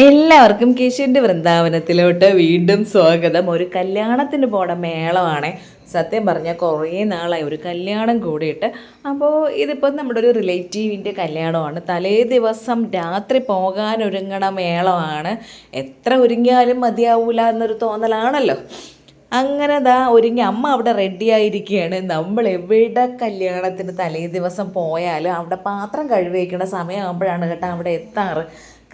എല്ലാവർക്കും കേശുവിന്റെ വൃന്ദാവനത്തിലോട്ട് വീണ്ടും സ്വാഗതം. ഒരു കല്യാണത്തിന് പോണ മേളമാണ്. സത്യം പറഞ്ഞാൽ കുറേ നാളായി ഒരു കല്യാണം കൂടിയിട്ട്. അപ്പോൾ ഇതിപ്പോൾ നമ്മുടെ ഒരു റിലേറ്റീവിന്റെ കല്യാണമാണ്. തലേ ദിവസം രാത്രി പോകാനൊരുങ്ങണ മേളമാണ്. എത്ര ഒരുങ്ങിയാലും മതിയാവൂല എന്നൊരു തോന്നലാണല്ലോ. അങ്ങനെ ദാ ഒരുങ്ങി അമ്മ അവിടെ റെഡി ആയിരിക്കുകയാണ്. നമ്മൾ എവിടെ കല്യാണത്തിന് തലേ ദിവസം പോയാലും അവിടെ പാത്രം കഴുകി വയ്ക്കുന്ന സമയമാകുമ്പോഴാണ് കേട്ടോ അവിടെ എത്താറ്.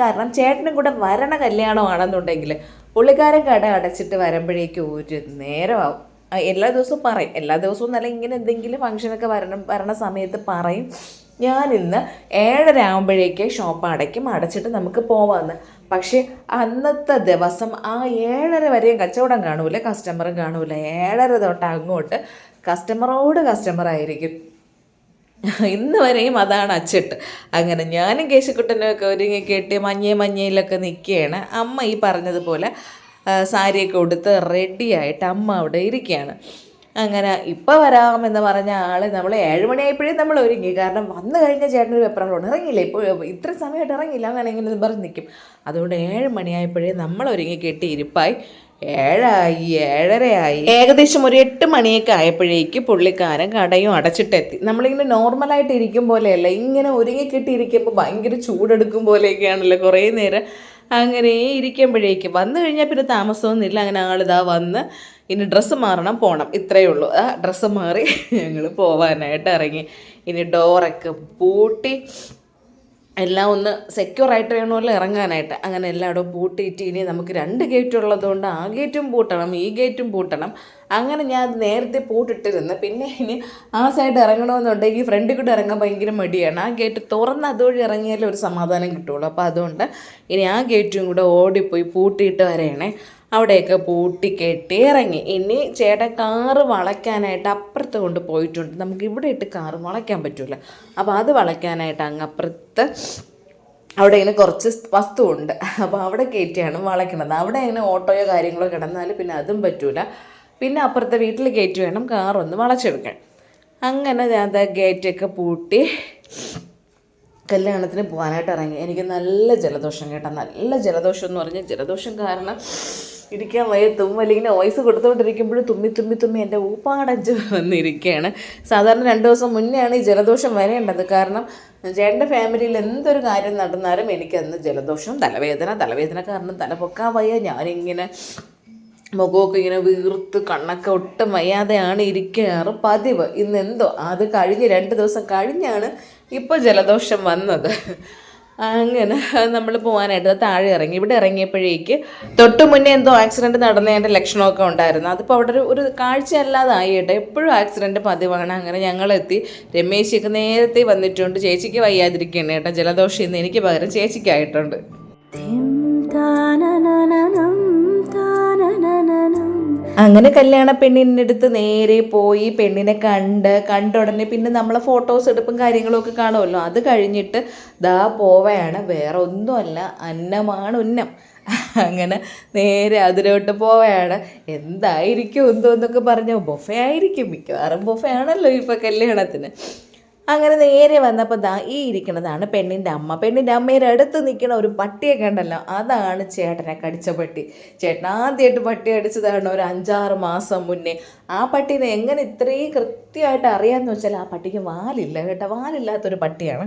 കാരണം ചേട്ടനും കൂടെ വരണ കല്യാണമാണെന്നുണ്ടെങ്കിൽ പുള്ളിക്കാരൻ കട അടച്ചിട്ട് വരുമ്പോഴേക്കും ഒരു നേരമാവും. എല്ലാ ദിവസവും പറയും. എല്ലാ ദിവസവും നല്ല ഇങ്ങനെ എന്തെങ്കിലും ഫംഗ്ഷനൊക്കെ വരണം വരണ സമയത്ത് പറയും. ഞാൻ ഇന്ന് ഏഴര ആകുമ്പോഴേക്ക് ഷോപ്പ് അടയ്ക്കും. അടച്ചിട്ട് നമുക്ക് പോവാമെന്ന് പക്ഷേ അന്നത്തെ ദിവസം ആ ഏഴര വരെയും കച്ചവടം കാണൂല കസ്റ്റമറും കാണൂല. ഏഴര തൊട്ട് അങ്ങോട്ട് കസ്റ്റമറോട് കസ്റ്റമർ ആയിരിക്കും. ഇന്ന് വരെയും അതാണ് അച്ചിട്ട്. അങ്ങനെ ഞാനും കേശക്കുട്ടനൊക്കെ ഒരുങ്ങി കെട്ടി മഞ്ഞേ മഞ്ഞയിലൊക്കെ നിൽക്കുകയാണ്. അമ്മ ഈ പറഞ്ഞതുപോലെ സാരിയൊക്കെ ഉടുത്ത് റെഡിയായിട്ട് അമ്മ അവിടെ ഇരിക്കുകയാണ്. അങ്ങനെ ഇപ്പോൾ വരാമെന്ന് പറഞ്ഞ ആൾ നമ്മൾ ഏഴുമണിയായപ്പോഴേ നമ്മൾ ഒരുങ്ങി. കാരണം വന്നു കഴിഞ്ഞ ചേട്ടനൊരു വെപ്രാളമുണ്ട് ഇറങ്ങിയില്ല? ഇപ്പോൾ ഇത്ര സമയമായിട്ട് ഇറങ്ങിയില്ല. അങ്ങനെ ഇങ്ങനെ പറഞ്ഞ് നിൽക്കും അതുകൊണ്ട് ഏഴ് മണിയായപ്പോഴേ നമ്മൾ ഒരുങ്ങി കെട്ടി ഇരിപ്പായി. ഏഴായി ഏഴരയായി. ഏകദേശം ഒരു എട്ട് മണിയൊക്കെ ആയപ്പോഴേക്ക് പുള്ളിക്കാരൻ കടയും അടച്ചിട്ടെത്തി. നമ്മളിങ്ങനെ നോർമലായിട്ട് ഇരിക്കും പോലെയല്ല ഇങ്ങനെ ഒരുങ്ങി കെട്ടിയിരിക്കുമ്പോൾ ഭയങ്കര ചൂടെടുക്കും പോലെയൊക്കെയാണല്ലോ കുറേ നേരം അങ്ങനെ ഇരിക്കുമ്പോഴേക്ക്. വന്നു കഴിഞ്ഞാൽ പിന്നെ താമസമൊന്നുമില്ല അങ്ങനെ ആളിതാ വന്ന് ഇനി ഡ്രസ്സ് മാറണം പോകണം ഇത്രയേ ഉള്ളൂ. ആ ഡ്രസ്സ് മാറി ഞങ്ങൾ പോവാനായിട്ട് ഇറങ്ങി. ഇനി ഡോറൊക്കെ പൂട്ടി എല്ലാം ഒന്ന് സെക്യൂർ ആയിട്ട് വേണമല്ലോ ഇറങ്ങാനായിട്ട്. അങ്ങനെ എല്ലായിടവും പൂട്ടിയിട്ട് ഇനി നമുക്ക് രണ്ട് ഗേറ്റ് ഉള്ളതുകൊണ്ട് ആ ഗേറ്റും പൂട്ടണം ഈ ഗേറ്റും പൂട്ടണം. അങ്ങനെ ഞാൻ നേരത്തെ പൂട്ടിട്ടിരുന്നു. പിന്നെ ഇനി ആ സൈഡ് ഇറങ്ങണമെന്നുണ്ടെങ്കിൽ ഫ്രണ്ടിൽ കൂടെ ഇറങ്ങാൻ ഭയങ്കര മടിയാണ്. ആ ഗേറ്റ് തുറന്ന് അതുവഴി ഇറങ്ങിയാലേ ഒരു സമാധാനം കിട്ടുള്ളൂ. അപ്പോൾ അതുകൊണ്ട് ഇനി ആ ഗേറ്റും കൂടെ ഓടിപ്പോയി പൂട്ടിയിട്ട് വരെയാണേ അവിടെയൊക്കെ പൂട്ടി കെട്ടി ഇറങ്ങി. ഇനി ചേട്ടൻ കാറ് വളയ്ക്കാനായിട്ട് അപ്പുറത്ത് കൊണ്ട് പോയിട്ടുണ്ട്. നമുക്ക് ഇവിടെ ഇട്ട് കാറ് വളയ്ക്കാൻ പറ്റില്ല അപ്പോൾ അത് വളയ്ക്കാനായിട്ട് അങ്ങ് അപ്പുറത്ത് അവിടെ ഇങ്ങനെ കുറച്ച് വസ്തുവുണ്ട്. അപ്പോൾ അവിടെ കയറ്റിയാണ് വളയ്ക്കുന്നത്. അവിടെ ഇങ്ങനെ ഓട്ടോയോ കാര്യങ്ങളോ കിടന്നാൽ പിന്നെ അതും പറ്റൂല. പിന്നെ അപ്പുറത്തെ വീട്ടിൽ കയറ്റി വേണം കാറൊന്ന് വളച്ചെടുക്കാൻ. അങ്ങനെ ഞാൻ ഗേറ്റൊക്കെ പൂട്ടി കല്യാണത്തിന് പോകാനായിട്ട് ഇറങ്ങി. എനിക്ക് നല്ല ജലദോഷം കേട്ടോ. നല്ല ജലദോഷം എന്ന് പറഞ്ഞാൽ ജലദോഷം കാരണം ഇരിക്കാൻ വയ്യ തുമ്മൽ വോയിസ് കൊടുത്തുകൊണ്ടിരിക്കുമ്പോഴും തുമ്മി തുമ്മി തുമ്മി എന്റെ ഊപ്പാടഞ്ച് വന്നിരിക്കുകയാണ് സാധാരണ രണ്ട് ദിവസം മുന്നെയാണ് ഈ ജലദോഷം വരേണ്ടത്. കാരണം ചേട്ടന്റെ ഫാമിലിയിൽ എന്തൊരു കാര്യം നടന്നാലും എനിക്കന്ന് ജലദോഷം തലവേദന തലവേദന കാരണം തല പൊക്കാൻ വയ്യ. ഞാനിങ്ങനെ മുഖമൊക്കെ ഇങ്ങനെ വീർത്ത് കണ്ണൊക്കെ ഒട്ടും വയ്യാതെയാണ് ഇരിക്കാറ്. പതിവ്. ഇന്ന് എന്തോ അത് കഴിഞ്ഞ് രണ്ട് ദിവസം കഴിഞ്ഞാണ് ഇപ്പോൾ ജലദോഷം വന്നത്. അങ്ങനെ നമ്മൾ പോകാനായിട്ട് താഴെ ഇറങ്ങി. ഇവിടെ ഇറങ്ങിയപ്പോഴേക്ക് തൊട്ട് മുന്നേ എന്തോ ആക്സിഡന്റ് നടന്നതിന്റെ ലക്ഷണമൊക്കെ ഉണ്ടായിരുന്നു. അതിപ്പോൾ അവിടെ ഒരു ഒരു കാഴ്ചയല്ലാതെ ആയിട്ട് എപ്പോഴും ആക്സിഡന്റ് പതിവാണ്. അങ്ങനെ ഞങ്ങളെത്തി. രമേശിയൊക്കെ നേരത്തെ വന്നിട്ടുണ്ട്. ചേച്ചിക്ക് വയ്യാതിരിക്കുകയാണ് ജലദോഷം ഇന്ന് എനിക്ക് പകരം ചേച്ചിക്കായിട്ടുണ്ട്. അങ്ങനെ കല്യാണ പെണ്ണിന്റെ അടുത്ത് നേരെ പോയി പെണ്ണിനെ കണ്ട് കണ്ട ഉടനെ പിന്നെ നമ്മളെ ഫോട്ടോസ് എടുപ്പും കാര്യങ്ങളും ഒക്കെ കാണുമല്ലോ. അത് കഴിഞ്ഞിട്ട് ദാ പോവയാണ്. വേറെ ഒന്നുമല്ല അന്നമാണ് ഉന്നം. അങ്ങനെ നേരെ അതിലോട്ട് പോവുകയാണ് എന്തായിരിക്കും എന്തോ എന്നൊക്കെ പറഞ്ഞു. ബൊഫെ ആയിരിക്കും മിക്കവാറും ബൊഫെ ആണല്ലോ ഇപ്പോൾ കല്യാണത്തിന്. അങ്ങനെ നേരെ വന്നപ്പോൾ ദാ ഈ ഇരിക്കുന്നതാണ് പെണ്ണിന്റെ അമ്മ. പെണ്ണിന്റെ അമ്മയുടെ അടുത്ത് നിൽക്കുന്ന ഒരു പട്ടിയെ കണ്ടല്ലോ. അതാണ് ചേട്ടനെ കടിച്ച പട്ടി. ചേട്ടൻ ആദ്യമായിട്ട് പട്ടി അടിച്ചതാണ് ഒരു അഞ്ചാറ് മാസം മുന്നേ. ആ പട്ടീനെ എങ്ങനെ ഇത്രയും കൃത്യമായിട്ട് അറിയാമെന്ന് വെച്ചാൽ ആ പട്ടിക്ക് വാലില്ല കേട്ടോ. വാലില്ലാത്തൊരു പട്ടിയാണ്.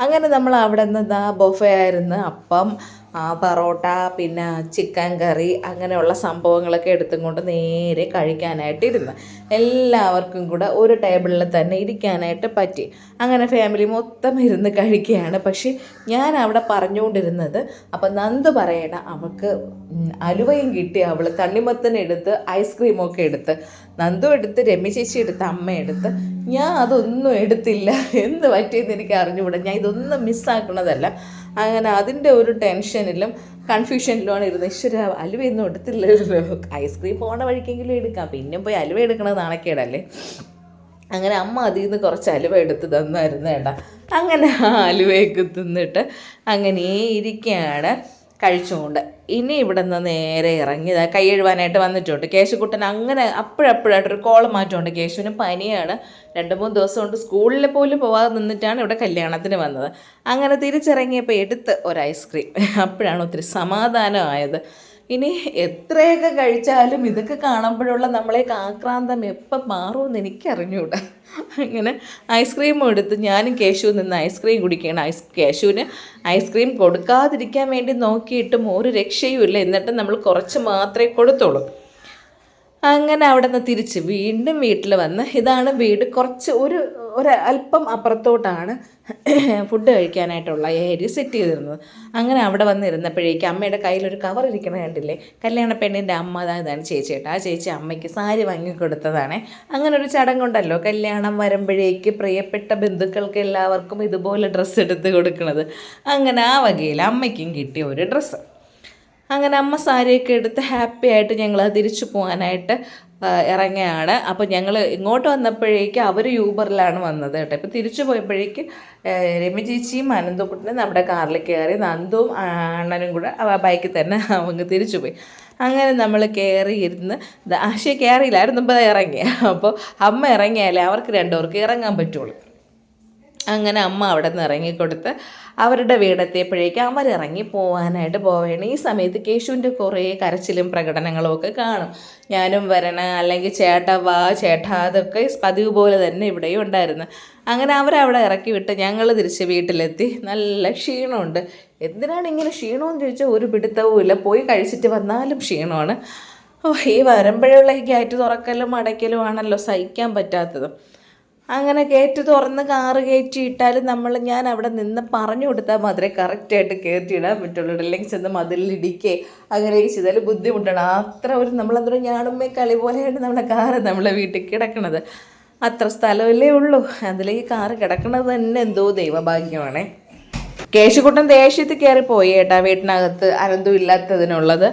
അങ്ങനെ നമ്മൾ അവിടെ നിന്ന് ബൊഫെ ആയിരുന്നു. അപ്പം പറോട്ട പിന്നെ ചിക്കൻ കറി അങ്ങനെയുള്ള സംഭവങ്ങളൊക്കെ എടുത്തും കൊണ്ട് നേരെ കഴിക്കാനായിട്ട് ഇരുന്ന് എല്ലാവർക്കും കൂടെ ഒരു ടേബിളിൽ തന്നെ ഇരിക്കാനായിട്ട് പറ്റി. അങ്ങനെ ഫാമിലി മൊത്തം ഇരുന്ന് കഴിക്കുകയാണ്. പക്ഷേ ഞാൻ അവിടെ പറഞ്ഞുകൊണ്ടിരുന്നത് അപ്പം നന്ദ് പറയണ അവൾക്ക് അലുവയും കിട്ടി അവൾ തണ്ണിമത്തൻ എടുത്ത് ഐസ്ക്രീമൊക്കെ എടുത്ത്. നന്ദു എടുത്ത് രമ്യ ചേച്ചി എടുത്ത് അമ്മ എടുത്ത്. ഞാൻ അതൊന്നും എടുത്തില്ല. എന്ത് പറ്റിയെന്ന് എനിക്ക് അറിഞ്ഞുകൂടാ. ഞാൻ ഇതൊന്നും മിസ്സാക്കണതല്ല അങ്ങനെ അതിന്റെ ഒരു ടെൻഷനിലും കൺഫ്യൂഷനിലുമാണ് ഇരുന്നത്. ഈശ്വര അലുവയൊന്നും എടുത്തില്ലല്ലോ. ഐസ്ക്രീം പോണ വഴിക്കെങ്കിലും എടുക്കാം. പിന്നെ പോയി അലുവ എടുക്കണത് നാണക്കേടല്ലേ? അങ്ങനെ അമ്മ അതിൽ നിന്ന് കുറച്ച് അലുവ എടുത്ത് തന്നായിരുന്നു ഏട്ടാ. അങ്ങനെ ആ അലുവയൊക്കെ തിന്നിട്ട് അങ്ങനെ ഇരിക്കുകയാണ്. കഴിച്ചുകൊണ്ട്. ഇനി ഇവിടെ നിന്ന് നേരെ ഇറങ്ങി ദാ കൈ എഴുവാനായിട്ട് വന്നിട്ടുണ്ട്. കേശുക്കുട്ടൻ അങ്ങനെ അപ്പോഴപ്പോഴായിട്ടൊരു കോളം മാറ്റമുണ്ട് കേശുവിന് പനിയാണ്. രണ്ട് മൂന്ന് ദിവസം കൊണ്ട് സ്കൂളിൽ പോലും പോവാതെ നിന്നിട്ടാണ് ഇവിടെ കല്യാണത്തിന് വന്നത്. അങ്ങനെ തിരിച്ചിറങ്ങിയപ്പോൾ എടുത്ത് ഒരു ഐസ്ക്രീം അപ്പോഴാണ് ഒത്തിരി സമാധാനമായത്. ഇനി എത്രയൊക്കെ കഴിച്ചാലും ഇതൊക്കെ കാണുമ്പോഴുള്ള നമ്മളെ കാക്രാന്തം എപ്പം മാറുമെന്ന് എനിക്കറിഞ്ഞൂടാ. അങ്ങനെ ഐസ്ക്രീം എടുത്ത് ഞാനും കേശു നിന്ന് ഐസ്ക്രീം കുടിക്കുകയാണ്. ഐസ് കേശുവിന് ഐസ്ക്രീം കൊടുക്കാതിരിക്കാൻ വേണ്ടി നോക്കിയിട്ടും ഒരു രക്ഷയുമില്ല. എന്നിട്ട് നമ്മൾ കുറച്ച് മാത്രമേ കൊടുത്തുള്ളൂ. അങ്ങനെ അവിടെ നിന്ന് തിരിച്ച് വീണ്ടും വീട്ടിൽ വന്ന് ഇതാണ് വീട് കുറച്ച് ഒരു ഒരു അല്പം അപ്പുറത്തോട്ടാണ് ഫുഡ് കഴിക്കാനായിട്ടുള്ള ഏരിയ സെറ്റ് ചെയ്തിരുന്നത്. അങ്ങനെ അവിടെ വന്നിരുന്നപ്പോഴേക്കും അമ്മയുടെ കയ്യിലൊരു കവർ ഇരിക്കണ കണ്ടില്ലേ? കല്യാണ പെണ്ണിന്റെ അമ്മ ഇതാണ് ചേച്ചിയേട്ടാ ആ ചേച്ചി അമ്മയ്ക്ക് സാരി വാങ്ങിക്കൊടുത്തതാണ് അങ്ങനെ ഒരു ചടങ്ങുണ്ടല്ലോ കല്യാണം വരുമ്പോഴേക്ക് പ്രിയപ്പെട്ട ബന്ധുക്കൾക്ക് എല്ലാവർക്കും ഇതുപോലെ ഡ്രസ്സ് എടുത്ത് കൊടുക്കുന്നത് അങ്ങനെ ആ വകയിൽ അമ്മയ്ക്കും കിട്ടിയ ഒരു ഡ്രസ്സ് അങ്ങനെ അമ്മ സാരിയൊക്കെ എടുത്ത് ഹാപ്പി ആയിട്ട് ഞങ്ങൾ തിരിച്ചു പോകാനായിട്ട് ഇറങ്ങിയാണ് അപ്പോൾ ഞങ്ങൾ ഇങ്ങോട്ട് വന്നപ്പോഴേക്ക് അവർ യൂബറിലാണ് വന്നത് കേട്ടോ. ഇപ്പോൾ തിരിച്ചു പോയപ്പോഴേക്ക് രമി ചേച്ചിയും അനന്തകുട്ടനും നമ്മുടെ കാറിൽ കയറി നന്ദുവും അണ്ണനും കൂടെ ബൈക്കിൽ തന്നെ അവങ്ങ് തിരിച്ചു പോയി. അങ്ങനെ നമ്മൾ കയറി ഇരുന്ന് ആശയ കയറിയില്ലായിരുന്നു ഇപ്പം ഇറങ്ങി. അപ്പോൾ അമ്മ ഇറങ്ങിയാലേ അവർക്ക് രണ്ടുപേർക്ക് ഇറങ്ങാൻ പറ്റുള്ളൂ. അങ്ങനെ അമ്മ അവിടെ നിന്ന് ഇറങ്ങിക്കൊടുത്ത് അവരുടെ വീടെത്തിയപ്പോഴേക്കും അവർ ഇറങ്ങി പോകാനായിട്ട് പോവുകയാണ്. ഈ സമയത്ത് കേശുവിന്റെ കുറേ കരച്ചിലും പ്രകടനങ്ങളും ഒക്കെ കാണും. ഞാനും വരണ അല്ലെങ്കിൽ ചേട്ട വാ ചേട്ടാ അതൊക്കെ പതിവ് പോലെ തന്നെ ഇവിടെയും ഉണ്ടായിരുന്നു. അങ്ങനെ അവരവിടെ ഇറക്കി വിട്ട് ഞങ്ങൾ തിരിച്ച് വീട്ടിലെത്തി. നല്ല ക്ഷീണമുണ്ട്. എന്തിനാണ് ഇങ്ങനെ ക്ഷീണമെന്ന് ചോദിച്ചാൽ ഒരു പിടുത്തവും ഇല്ല. പോയി കഴിച്ചിട്ട് വന്നാലും ക്ഷീണമാണ്. ഓ ഈ വരുമ്പോഴുള്ള ഈ ഗേറ്റ് തുറക്കലും അടയ്ക്കലും ആണല്ലോ സഹിക്കാൻ പറ്റാത്തത്. അങ്ങനെ ഗേറ്റ് തുറന്ന് കാറ് കയറ്റി ഇട്ടാലും നമ്മൾ ഞാൻ അവിടെ നിന്ന് പറഞ്ഞു കൊടുത്താൽ മാത്രമേ കറക്റ്റായിട്ട് കയറ്റി ഇടാൻ പറ്റുള്ളൂ. അല്ലെങ്കിൽ ചെന്ന് മതിലിടിക്കേ അങ്ങനെയൊക്കെ ചെയ്താൽ ബുദ്ധിമുട്ടാണ്. അത്ര ഒരു നമ്മളെന്തോ ഞാനുമ്മേ കളി പോലെയാണ് നമ്മുടെ കാറ് നമ്മളെ വീട്ടിൽ കിടക്കണത്. അത്ര സ്ഥലമല്ലേ ഉള്ളൂ. അതിലേക്ക് കാറ് കിടക്കണത് തന്നെ എന്തോ ദൈവഭാഗ്യമാണേ. കേശുക്കുട്ടൻ ദേഷ്യത്തിൽ കയറി പോയി ഏട്ടാ വീട്ടിനകത്ത്. അനന്തും ഇല്ലാത്തതിനുള്ളത്.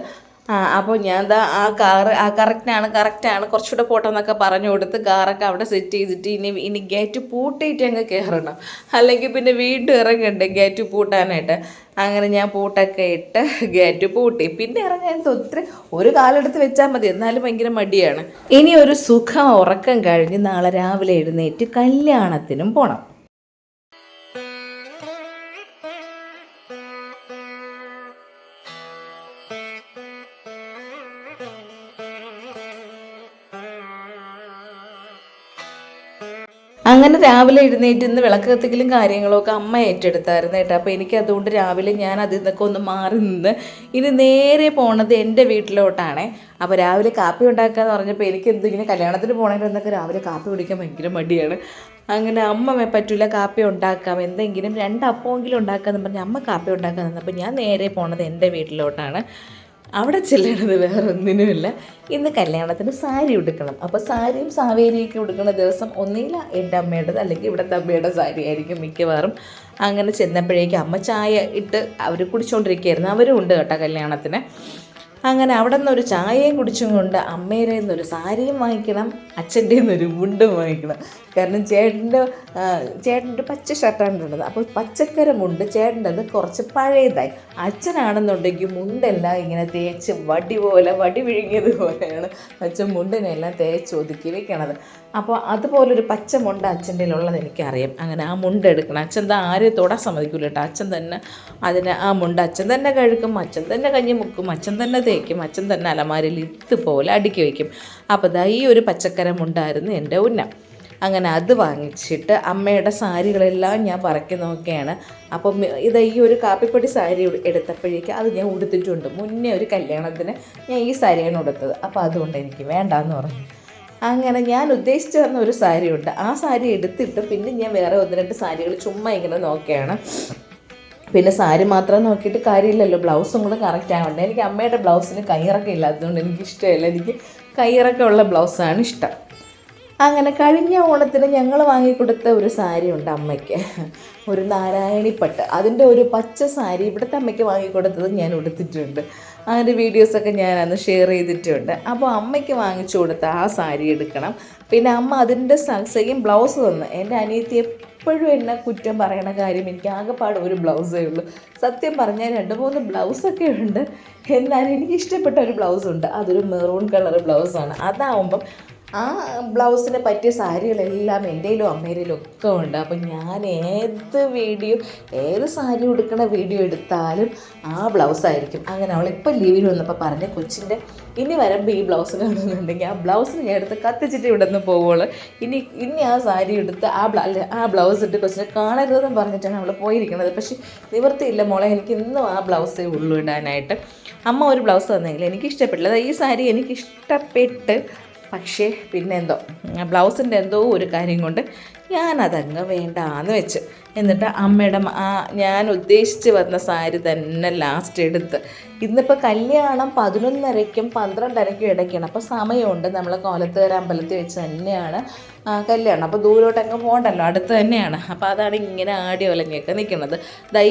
അപ്പോൾ ഞാൻ എന്താ ആ കാറ് ആ കറക്റ്റാണ് കറക്റ്റാണ് കുറച്ചുകൂടെ പോട്ടെന്നൊക്കെ പറഞ്ഞു കൊടുത്ത് കാറൊക്കെ അവിടെ സെറ്റ് ചെയ്തിട്ട് ഇനി ഇനി ഗേറ്റ് പൂട്ടിയിട്ട് അങ്ങ് കയറണം അല്ലെങ്കിൽ പിന്നെ വീണ്ടും ഇറങ്ങണ്ടേ ഗേറ്റ് പൂട്ടാനായിട്ട്. അങ്ങനെ ഞാൻ പൂട്ടൊക്കെ ഇട്ട് ഗേറ്റ് പൂട്ടി. പിന്നെ ഇറങ്ങാൻ ഒത്തിരി ഒരു കാലെടുത്ത് വെച്ചാൽ മതി. എന്നാലും ഭയങ്കര മടിയാണ്. ഇനി ഒരു സുഖം ഉറക്കം കഴിഞ്ഞ് നാളെ രാവിലെ എഴുന്നേറ്റ് കല്യാണത്തിനും പോണം. രാവിലെ എഴുന്നേറ്റ് ഇന്ന് വിളക്ക് കത്തിക്കലും കാര്യങ്ങളൊക്കെ അമ്മ ഏറ്റെടുത്തായിരുന്നു കേട്ടോ. അപ്പോൾ എനിക്ക് അതുകൊണ്ട് രാവിലെ ഞാൻ അതിൽ നിന്നൊക്കെ ഒന്ന് മാറി നിന്ന് ഇനി നേരെ പോണത് എന്റെ വീട്ടിലോട്ടാണേ. അപ്പോൾ രാവിലെ കാപ്പി ഉണ്ടാക്കുക എന്ന് പറഞ്ഞപ്പോൾ എനിക്ക് എന്ത് ഇങ്ങനെ കല്യാണത്തിന് പോകണമെങ്കിൽ എന്നൊക്കെ രാവിലെ കാപ്പി കുടിക്കാൻ ഭയങ്കര മടിയാണ്. അങ്ങനെ അമ്മ പറ്റില്ല പറ്റൂല കാപ്പി ഉണ്ടാക്കാം എന്തെങ്കിലും രണ്ട് അപ്പമെങ്കിലും ഉണ്ടാക്കാമെന്ന് പറഞ്ഞ് അമ്മ കാപ്പി ഉണ്ടാക്കാൻ നിന്നപ്പോൾ ഞാൻ നേരെ പോണത് എന്റെ വീട്ടിലോട്ടാണ്. അവിടെ ചെല്ലണത് വേറെ ഒന്നിനുമില്ല ഇന്ന് കല്യാണത്തിന് സാരി ഉടുക്കണം. അപ്പോൾ സാരിയും സാവേരിയൊക്കെ ഉടുക്കുന്ന ദിവസം ഒന്നില്ല എന്റെ അമ്മയുടേത് അല്ലെങ്കിൽ ഇവിടുത്തെ അമ്മയുടെ സാരി ആയിരിക്കും മിക്കവാറും. അങ്ങനെ ചെന്നപ്പോഴേക്കും അമ്മ ചായ ഇട്ട് അവർ കുടിച്ചുകൊണ്ടിരിക്കുകയായിരുന്നു അവരും ഉണ്ട് കേട്ടോ കല്യാണത്തിന്. അങ്ങനെ അവിടെ നിന്നൊരു ചായയും കുടിച്ചും കൊണ്ട് അമ്മയുടെ നിന്നൊരു സാരിയും വാങ്ങിക്കണം അച്ഛന്റെ നിന്നൊരു മുണ്ടും വാങ്ങിക്കണം. കാരണം ചേട്ടന്റെ ചേട്ടന്റെ പച്ച ഷർട്ടാണ് ഉള്ളത് അപ്പോൾ പച്ചക്കര മുണ്ട് ചേട്ടന്റെത് കുറച്ച് പഴയതായി. അച്ഛനാണെന്നുണ്ടെങ്കിൽ മുണ്ടെല്ലാം ഇങ്ങനെ തേച്ച് വടി പോലെ വടി വിഴുങ്ങിയത് പോലെയാണ്. അച്ഛൻ മുണ്ടിനെല്ലാം തേച്ച് ഒതുക്കി വെക്കണത്. അപ്പോൾ അതുപോലൊരു പച്ച മുണ്ട് അച്ഛന്റെ ഉള്ളത് എനിക്കറിയാം. അങ്ങനെ ആ മുണ്ട് എടുക്കണം. അച്ഛൻ തന്നെ ആരെയും തൊടാൻ സമ്മതിക്കില്ല കേട്ടോ. അച്ഛൻ തന്നെ അതിന് ആ മുണ്ട് അച്ഛൻ തന്നെ കഴുകും അച്ഛൻ തന്നെ കഞ്ഞി മുക്കും അച്ഛൻ തന്നെ തേക്കും അച്ഛൻ തന്നെ അലമാരയിൽ ഇതുപോലെ അടുക്കി വയ്ക്കും അപ്പോൾ ദാ ഈ ഒരു പച്ചക്കര മുണ്ടായിരുന്നു എന്റെ ഉന്നം. അങ്ങനെ അത് വാങ്ങിച്ചിട്ട് അമ്മയുടെ സാരികളെല്ലാം ഞാൻ പറക്കി നോക്കുകയാണ് അപ്പം ഇത് ഈ ഒരു കാപ്പിപ്പൊടി സാരി എടുത്തപ്പോഴേക്ക് അത് ഞാൻ ഉടുത്തിട്ടുണ്ട്. മുന്നേ ഒരു കല്യാണത്തിന് ഞാൻ ഈ സാരിയാണ് ഉടുത്തത്. അപ്പോൾ അതുകൊണ്ട് എനിക്ക് വേണ്ടാന്ന് പറഞ്ഞു. അങ്ങനെ ഞാൻ ഉദ്ദേശിച്ചു തന്ന ഒരു സാരി ഉണ്ട്. ആ സാരി എടുത്തിട്ട് പിന്നെ ഞാൻ വേറെ ഒന്ന് രണ്ട് സാരികൾ ചുമ്മാ ഇങ്ങനെ നോക്കുകയാണ് പിന്നെ സാരി മാത്രം നോക്കിയിട്ട് കാര്യമില്ലല്ലോ. ബ്ലൗസും കൂടെ കറക്റ്റ് ആവണ്ടേ എനിക്ക് അമ്മയുടെ ബ്ലൗസിന് കയ്യിറക്കം ഇല്ലാത്തതുകൊണ്ട് എനിക്ക് ഇഷ്ടമില്ല എനിക്ക് കയ്യിറക്കം ഉള്ള ബ്ലൗസാണ് ഇഷ്ടം. അങ്ങനെ കഴിഞ്ഞ ഓണത്തിന് ഞങ്ങൾ വാങ്ങിക്കൊടുത്ത ഒരു സാരി ഉണ്ട് അമ്മയ്ക്ക്. ഒരു നാരായണിപ്പട്ട്. അതിന്റെ ഒരു പച്ച സാരി ഇവിടുത്തെ അമ്മയ്ക്ക് വാങ്ങിക്കൊടുത്തത് ഞാൻ ഉടുത്തിട്ടുണ്ട്. അതിന്റെ വീഡിയോസൊക്കെ ഞാൻ അന്ന് ഷെയർ ചെയ്തിട്ടുണ്ട്. അപ്പോൾ അമ്മയ്ക്ക് വാങ്ങിച്ചു കൊടുത്ത ആ സാരി എടുക്കണം. പിന്നെ അമ്മ അതിന്റെ സൽസയും ബ്ലൗസ് തന്നു. എന്റെ അനിയത്തി എപ്പോഴും എന്നെ കുറ്റം പറയണ കാര്യം എനിക്ക് ആകെപ്പാട് ഒരു ബ്ലൗസേ ഉള്ളൂ. സത്യം പറഞ്ഞാൽ രണ്ട് മൂന്ന് ബ്ലൗസൊക്കെ ഉണ്ട്. എന്നാലും എനിക്ക് ഇഷ്ടപ്പെട്ട ഒരു ബ്ലൗസ് ഉണ്ട്. അതൊരു മെറൂൺ കളർ ബ്ലൗസാണ് അതാവുമ്പം ആ ബ്ലൗസിന് പറ്റിയ സാരികളെല്ലാം എന്റെയിലും അമ്മയിലും ഒക്കെ ഉണ്ട്. അപ്പം ഞാൻ ഏത് വീഡിയോ ഏത് സാരി ഉടുക്കണ വീഡിയോ എടുത്താലും ആ ബ്ലൗസായിരിക്കും അങ്ങനെ അവളിപ്പോൾ ലീവിൽ വന്നപ്പോൾ പറഞ്ഞ കൊച്ചിന്റെ ഇനി വരുമ്പോൾ ഈ ബ്ലൗസ് കാണുന്നുണ്ടെങ്കിൽ ആ ബ്ലൗസ് ഞാൻ എടുത്ത് കത്തിച്ചിട്ട് ഇവിടെ നിന്ന് പോവുള്ളൂ. ഇനി ഇനി ആ സാരി എടുത്ത് ആ ബ്ല ആ ബ്ലൗസ് ഇട്ട് കൊച്ചിനെ കാണരുതെന്ന് പറഞ്ഞിട്ടാണ് അവൾ പോയിരിക്കുന്നത്. പക്ഷേ നിവൃത്തിയില്ല മോളെ എനിക്ക് ഇന്നും ആ ബ്ലൗസേ ഉള്ളൂ ഇടാനായിട്ട്. അമ്മ ഒരു ബ്ലൗസ് തന്നെങ്കിൽ എനിക്ക് ഇഷ്ടപ്പെട്ടില്ല ഈ സാരി എനിക്ക് ഇഷ്ടപ്പെട്ട് പക്ഷേ പിന്നെ എന്തോ ബ്ലൗസിന്റെ എന്തോ ഒരു കാര്യം കൊണ്ട് ഞാനതങ്ങ് വേണ്ടാന്ന് വെച്ച്. എന്നിട്ട് അമ്മയുടെ ആ ഞാൻ ഉദ്ദേശിച്ച് വന്ന സാരി തന്നെ ലാസ്റ്റ് എടുത്ത്. ഇന്നിപ്പോൾ കല്യാണം പതിനൊന്നരയ്ക്കും പന്ത്രണ്ടരയ്ക്കും ഇടയ്ക്കാണ്. അപ്പോൾ സമയമുണ്ട്. നമ്മൾ കോലത്തുകര അമ്പലത്തിൽ വെച്ച് തന്നെയാണ് കല്യാണം. അപ്പോൾ ദൂരോട്ടങ്ങ് പോകണ്ടല്ലോ അടുത്ത് തന്നെയാണ്. അപ്പോൾ അതാണ് ഇങ്ങനെ ആടി ഒലങ്ങിയൊക്കെ നിൽക്കുന്നത്.